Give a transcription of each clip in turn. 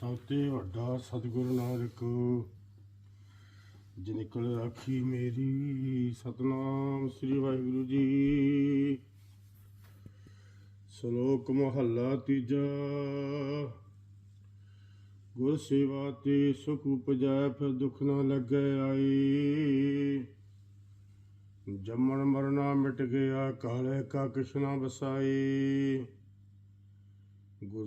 ਸਭ ਤੇ ਵੱਡਾ ਸਤਿਗੁਰੂ ਨਾਨਕ ਜਿਨ ਕੋਲ ਰਾਖੀ ਮੇਰੀ ਸਤਨਾਮ ਸ੍ਰੀ ਵਾਹਿਗੁਰੂ ਜੀ। ਸ਼ਲੋਕ ਮਹੱਲਾ ਤੀਜਾ, ਗੁਰ ਸੇਵਾ ਤੇ ਸੁਖ ਉਪਜੈ, ਫਿਰ ਦੁਖ ਨਾ ਲੱਗੈ ਆਈ। ਜੰਮਣ ਮਰਨਾ ਮਿਟ ਗਿਆ ਕਾਲੇ ਕਾ ਕਿਸ਼ਨਾ ਬਸਾਈ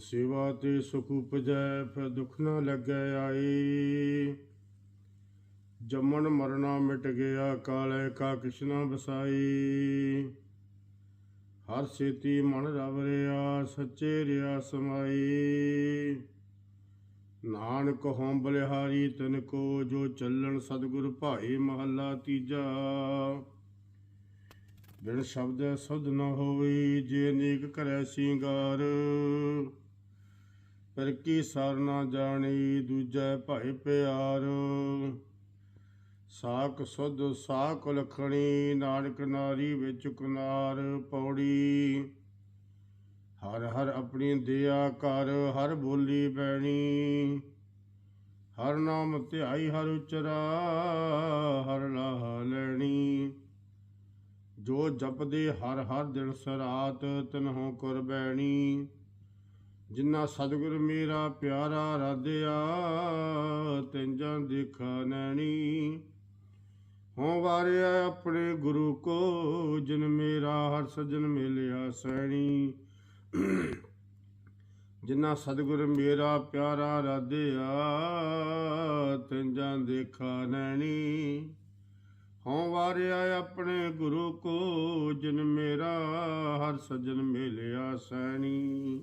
ਸੇਵਾ ਤੇ ਸੁਖ ਉਪਜੈ, ਫਿਰ ਦੁਖ ਨਾ ਲੱਗੈ ਆਏ। ਜੰਮਣ ਮਰਨਾ ਮਿਟ ਗਿਆ, ਕਾਲੇ ਕਾ ਕਿਸ਼ਨਾ ਬਸਾਈ ਹਰ ਸੇਤੀ ਮਨ ਰਵ ਰਿਆ, ਸੱਚੇ ਰਿਆ ਸਮਾਈ ਨਾਨਕ ਹੋਂ ਬਲਿਹਾਰੀ, ਤਨ ਕੋ ਜੋ ਚੱਲਣ ਸਤਿਗੁਰ ਭਾਈ ਮਹੱਲਾ ਤੀਜਾ। ਬਿਨ ਸ਼ਬਦ ਸੁਧ ਨ ਹੋਵੇ, ਜੇ ਨੀਕ ਕਰੈ ਸਿੰਗਾਰ। ਪਰ ਕੀ ਸਰ ਨਾ ਜਾਣੀ ਦੂਜੈ ਭਾਈ ਪਿਆਰ? ਸਾਕ ਸੁਧ ਸਾਕ ਲਖਣੀ, ਨਾਨਕ ਨਾਰੀ ਵਿੱਚ ਕੁਨਾਰ ਪੌੜੀ। ਹਰ ਹਰ ਆਪਣੀ ਦਿਆ ਕਰ, ਹਰ ਬੋਲੀ ਬੈਣੀ ਹਰ ਨਾਮ ਧਿਆਈ, ਹਰ ਉਚਰਾ, ਹਰ ਲਾਹ ਲੈਣੀ। ਜੋ ਜਪਦੇ ਹਰ ਹਰ ਦਿਨ ਸਰਾਤ, ਤਨਹੋ ਕਰ ਬੈਣੀ। ਜਿਨ੍ਹਾਂ ਸਤਿਗੁਰ ਮੇਰਾ ਪਿਆਰਾ ਰਾਧਿਆ, ਤਿੰਜਾਂ ਦੇਖਾ ਨੈਣੀ। ਹੋਂ ਵਾਰਿਆ ਆਪਣੇ ਗੁਰੂ ਕੋ, ਜਿਨ ਮੇਰਾ ਹਰ ਸਜਨ ਮਿਲਿਆ ਸੈਣੀ। ਜਿਨ੍ਹਾਂ ਸਤਿਗੁਰ ਮੇਰਾ ਪਿਆਰਾ ਰਾਧਿਆ, ਤਿੰਜਾਂ ਦੇਖਾ ਨੈਣੀ। ਹੋਂ ਵਾਰਿਆ ਆਪਣੇ ਗੁਰੂ ਕੋ, ਜਿਨ ਮੇਰਾ ਹਰ ਸਜਨ ਮਿਲਿਆ ਸੈਣੀ।